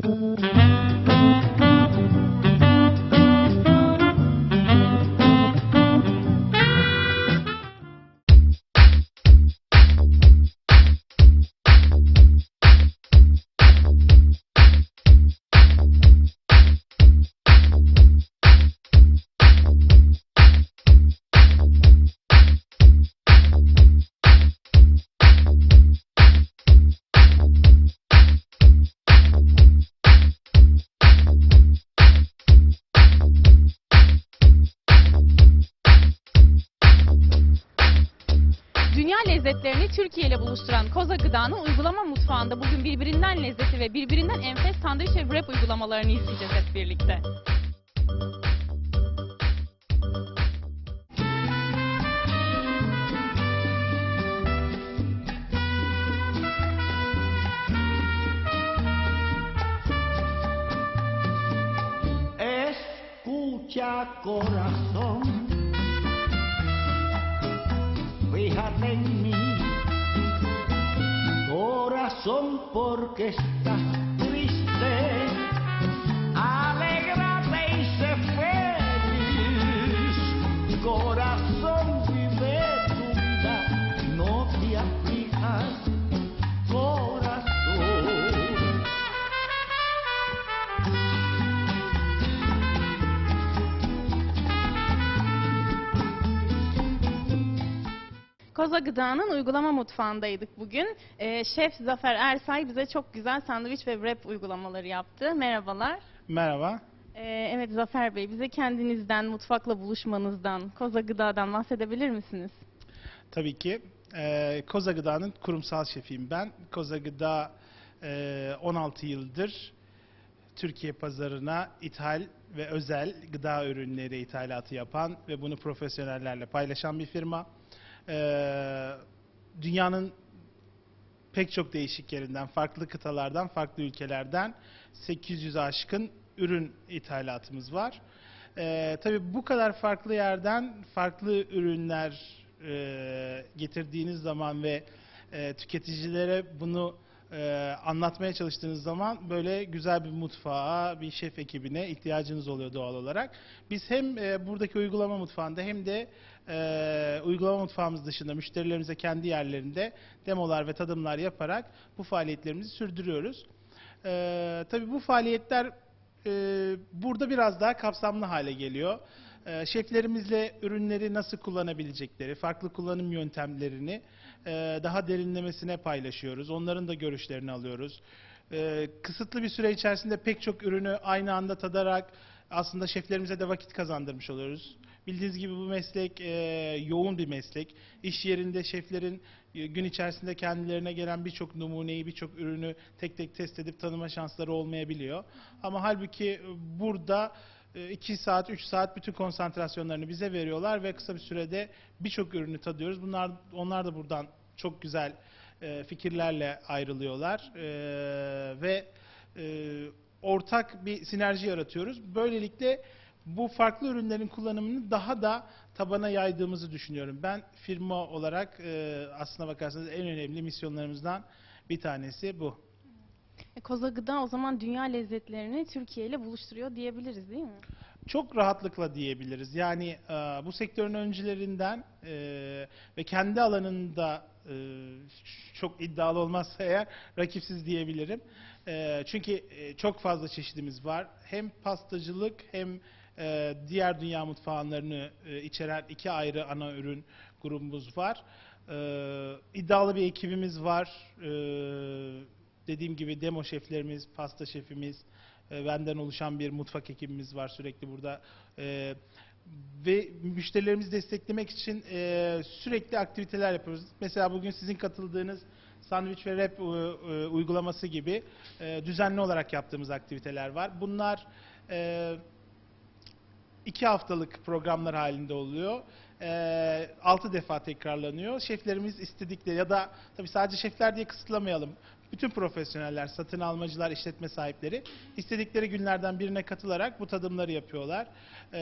Thank you. Dünya lezzetlerini Türkiye ile buluşturan Koza Gıda'nın uygulama mutfağında bugün birbirinden lezzetli ve birbirinden enfes sandviç ve wrap uygulamalarını izleyeceğiz hep birlikte. Escucha corazón, fíjate en mí, corazón porque estás Koza Gıda'nın uygulama mutfağındaydık bugün. Ee, Şef Zafer Ersay bize çok güzel sandviç ve wrap uygulamaları yaptı. Merhabalar. Merhaba. Ee, evet Zafer Bey bize kendinizden, mutfakla buluşmanızdan, Koza Gıda'dan bahsedebilir misiniz? Tabii ki. Ee, Koza Gıda'nın kurumsal şefiyim ben. Koza Gıda e, 16 yıldır Türkiye pazarına ithal ve özel gıda ürünleri ithalatı yapan ve bunu profesyonellerle paylaşan bir firma. Ee, dünyanın pek çok değişik yerinden, farklı kıtalardan, farklı ülkelerden 800 aşkın ürün ithalatımız var. Ee, tabii bu kadar farklı yerden farklı ürünler e, getirdiğiniz zaman ve e, tüketicilere bunu e, anlatmaya çalıştığınız zaman böyle güzel bir mutfağa, bir şef ekibine ihtiyacınız oluyor doğal olarak. Biz hem e, buradaki uygulama mutfağında hem de e, uygulama mutfağımız dışında müşterilerimize kendi yerlerinde demolar ve tadımlar yaparak bu faaliyetlerimizi sürdürüyoruz. E, tabii bu faaliyetler e, burada biraz daha kapsamlı hale geliyor. E, şeflerimizle ürünleri nasıl kullanabilecekleri, farklı kullanım yöntemlerini e, daha derinlemesine paylaşıyoruz. Onların da görüşlerini alıyoruz. E, kısıtlı bir süre içerisinde pek çok ürünü aynı anda tadarak aslında şeflerimize de vakit kazandırmış oluyoruz. Bildiğiniz gibi bu meslek e, yoğun bir meslek. İş yerinde şeflerin e, gün içerisinde kendilerine gelen birçok numuneyi, birçok ürünü tek tek test edip tanıma şansları olmayabiliyor. Ama halbuki e, burada 2 saat, 3 saat bütün konsantrasyonlarını bize veriyorlar ve kısa bir sürede birçok ürünü tadıyoruz. Bunlar onlar da buradan çok güzel e, fikirlerle ayrılıyorlar E, ve e, ortak bir sinerji yaratıyoruz. Böylelikle bu farklı ürünlerin kullanımını daha da tabana yaydığımızı düşünüyorum. Ben firma olarak e, aslına bakarsanız en önemli misyonlarımızdan bir tanesi bu. E, Koza Gıda o zaman dünya lezzetlerini Türkiye ile buluşturuyor diyebiliriz değil mi? Çok rahatlıkla diyebiliriz. Yani e, bu sektörün öncülerinden e, ve kendi alanında e, çok iddialı olmazsa eğer rakipsiz diyebilirim. E, çünkü e, çok fazla çeşidimiz var. Hem pastacılık hem e, diğer dünya mutfağlarını e, içeren iki ayrı ana ürün grubumuz var. E, bir ekibimiz var. E, dediğim gibi demo şeflerimiz, pasta şefimiz, e, benden oluşan bir mutfak ekibimiz var sürekli burada. Ve müşterilerimizi desteklemek için e, sürekli aktiviteler yapıyoruz. Mesela bugün sizin katıldığınız sandviç ve rap uygulaması gibi düzenli olarak yaptığımız aktiviteler var. Bunlar e, iki haftalık programlar halinde oluyor. E, altı defa tekrarlanıyor. Şeflerimiz istedikleri ya da tabii sadece şefler diye kısıtlamayalım. Bütün profesyoneller, satın almacılar, işletme sahipleri istedikleri günlerden birine katılarak bu tadımları yapıyorlar. E,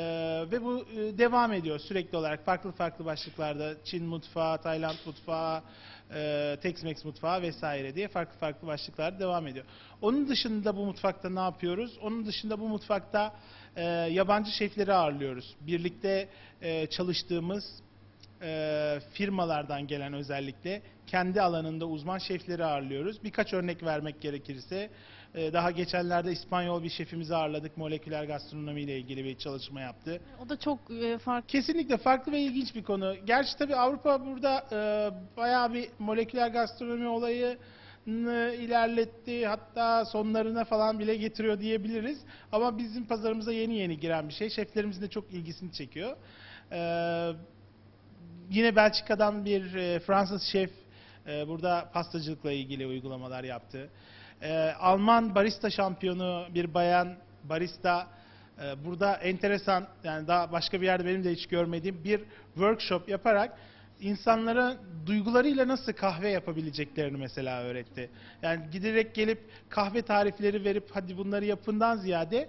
ve bu e, devam ediyor sürekli olarak farklı farklı başlıklarda. Çin mutfağı, Tayland mutfağı, e, Tex-Mex mutfağı vesaire diye farklı farklı başlıklar devam ediyor. Onun dışında bu mutfakta ne yapıyoruz? Onun dışında bu mutfakta e, yabancı şefleri ağırlıyoruz. Birlikte e, çalıştığımız e, firmalardan gelen özellikle kendi alanında uzman şefleri ağırlıyoruz. Birkaç örnek vermek gerekirse e, daha geçenlerde İspanyol bir şefimizi ağırladık. Moleküler gastronomi ile ilgili bir çalışma yaptı. O da çok e, farklı. Kesinlikle farklı ve ilginç bir konu. Gerçi tabii Avrupa burada e, bayağı bir moleküler gastronomi olayı ilerletti. Hatta sonlarına falan bile getiriyor diyebiliriz. Ama bizim pazarımıza yeni yeni giren bir şey. Şeflerimizin de çok ilgisini çekiyor. Ee, yine Belçika'dan bir e, Fransız şef e, burada pastacılıkla ilgili uygulamalar yaptı. Ee, Alman barista şampiyonu bir bayan barista e, burada enteresan yani daha başka bir yerde benim de hiç görmediğim bir workshop yaparak insanlara duygularıyla nasıl kahve yapabileceklerini mesela öğretti. Yani giderek gelip kahve tarifleri verip hadi bunları yapından ziyade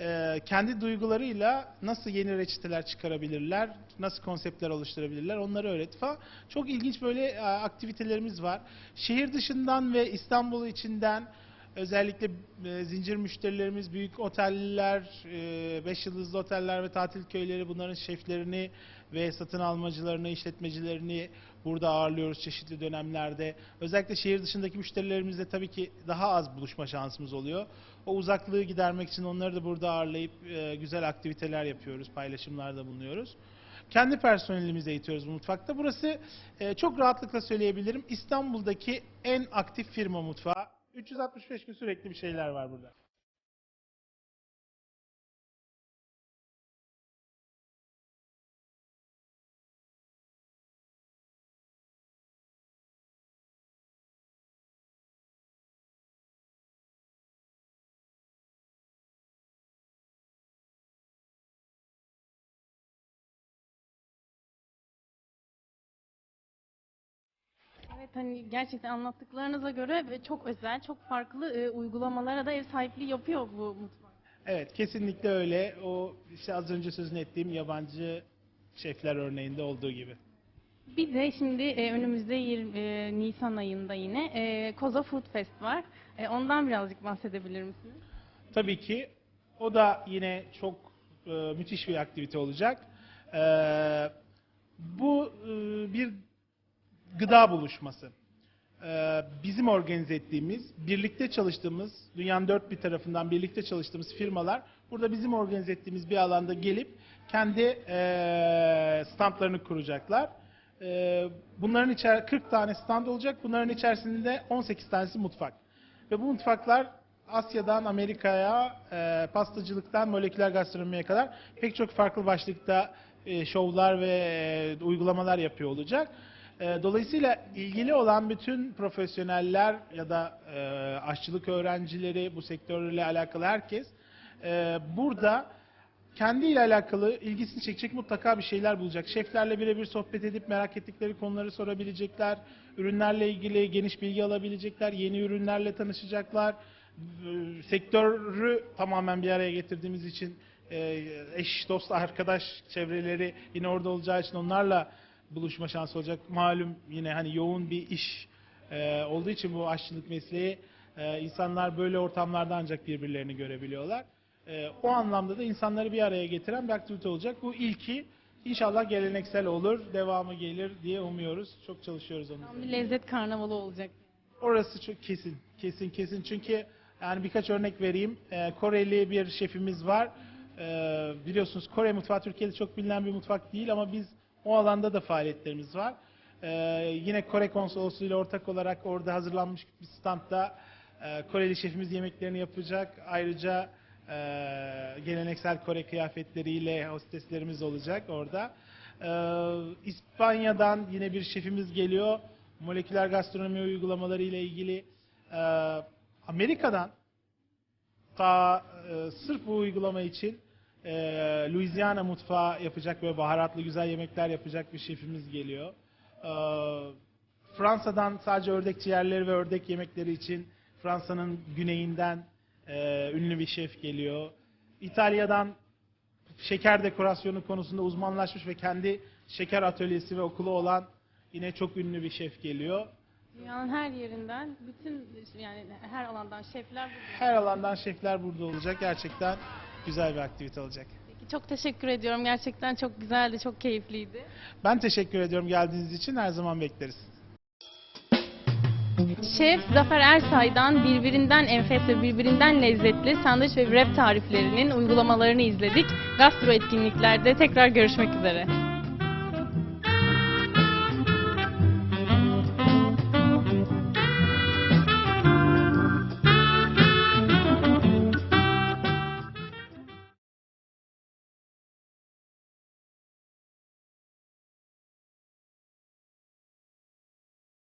e, kendi duygularıyla nasıl yeni reçeteler çıkarabilirler, nasıl konseptler oluşturabilirler onları öğretti falan. Çok ilginç böyle e, aktivitelerimiz var. Şehir dışından ve İstanbul içinden özellikle e, zincir müşterilerimiz, büyük oteller, 5 yıldızlı oteller ve tatil köyleri bunların şeflerini ve satın almacılarını, işletmecilerini burada ağırlıyoruz çeşitli dönemlerde. Özellikle şehir dışındaki müşterilerimizle tabii ki daha az buluşma şansımız oluyor. O uzaklığı gidermek için onları da burada ağırlayıp e, güzel aktiviteler yapıyoruz, paylaşımlarda bulunuyoruz. Kendi personelimizi eğitiyoruz bu mutfakta. Burası e, çok rahatlıkla söyleyebilirim İstanbul'daki en aktif firma mutfağı. 365 gün sürekli bir şeyler var burada. Evet hani gerçekten anlattıklarınıza göre ve çok özel, çok farklı e, uygulamalara da ev sahipliği yapıyor bu mutfak. Evet kesinlikle öyle. O işte az önce sözünü ettiğim yabancı şefler örneğinde olduğu gibi. Bir de şimdi e, önümüzde yir- e, Nisan ayında yine e, Koza Food Fest var. E, ondan birazcık bahsedebilir misiniz? Tabii ki o da yine çok e, müthiş bir aktivite olacak. E, bu e, bir gıda buluşması. E, bizim organize ettiğimiz, birlikte çalıştığımız, dünyanın dört bir tarafından birlikte çalıştığımız firmalar burada bizim organize ettiğimiz bir alanda gelip kendi e, standlarını kuracaklar. E, bunların içer 40 tane stand olacak. Bunların içerisinde 18 tanesi mutfak. Ve bu mutfaklar Asya'dan Amerika'ya, e, pastacılıktan moleküler gastronomiye kadar pek çok farklı başlıkta e, şovlar ve e, uygulamalar yapıyor olacak. E, dolayısıyla ilgili olan bütün profesyoneller ya da e, aşçılık öğrencileri, bu sektörle alakalı herkes e, burada kendiyle alakalı ilgisini çekecek mutlaka bir şeyler bulacak. Şeflerle birebir sohbet edip merak ettikleri konuları sorabilecekler. Ürünlerle ilgili geniş bilgi alabilecekler. Yeni ürünlerle tanışacaklar. Ee, Sektörü tamamen bir araya getirdiğimiz için e, eş, dost, arkadaş çevreleri yine orada olacağı için onlarla buluşma şansı olacak. Malum yine hani yoğun bir iş e, olduğu için bu aşçılık mesleği e, insanlar böyle ortamlarda ancak birbirlerini görebiliyorlar. E, o anlamda da insanları bir araya getiren bir aktivite olacak. Bu ilki inşallah geleneksel olur, devamı gelir diye umuyoruz. Çok çalışıyoruz onun Tam üzerine. bir lezzet karnavalı olacak. Orası çok kesin, kesin, kesin. Çünkü yani birkaç örnek vereyim. Ee, Koreli bir şefimiz var. Ee, biliyorsunuz Kore mutfağı Türkiye'de çok bilinen bir mutfak değil ama biz o alanda da faaliyetlerimiz var. Ee, yine Kore konsolosluğu ile ortak olarak orada hazırlanmış bir standta e, Koreli şefimiz yemeklerini yapacak. Ayrıca e, geleneksel Kore kıyafetleriyle hosteslerimiz olacak orada. Ee, İspanya'dan yine bir şefimiz geliyor. Moleküler gastronomi uygulamaları ile ilgili. Ee, Amerika'dan ta e, sırf bu uygulama için e, Louisiana mutfağı yapacak ve baharatlı güzel yemekler yapacak bir şefimiz geliyor. Ee, Fransa'dan sadece ördek ciğerleri ve ördek yemekleri için Fransa'nın güneyinden e, ünlü bir şef geliyor. İtalya'dan şeker dekorasyonu konusunda uzmanlaşmış ve kendi şeker atölyesi ve okulu olan Yine çok ünlü bir şef geliyor. Dünyanın her yerinden, bütün yani her alandan şefler burada. Her alandan şefler burada olacak. Gerçekten güzel bir aktivite olacak. Peki, Çok teşekkür ediyorum. Gerçekten çok güzeldi, çok keyifliydi. Ben teşekkür ediyorum geldiğiniz için. Her zaman bekleriz. Şef Zafer Ersay'dan birbirinden enfes ve birbirinden lezzetli sandviç ve wrap tariflerinin uygulamalarını izledik. Gastro etkinliklerde tekrar görüşmek üzere.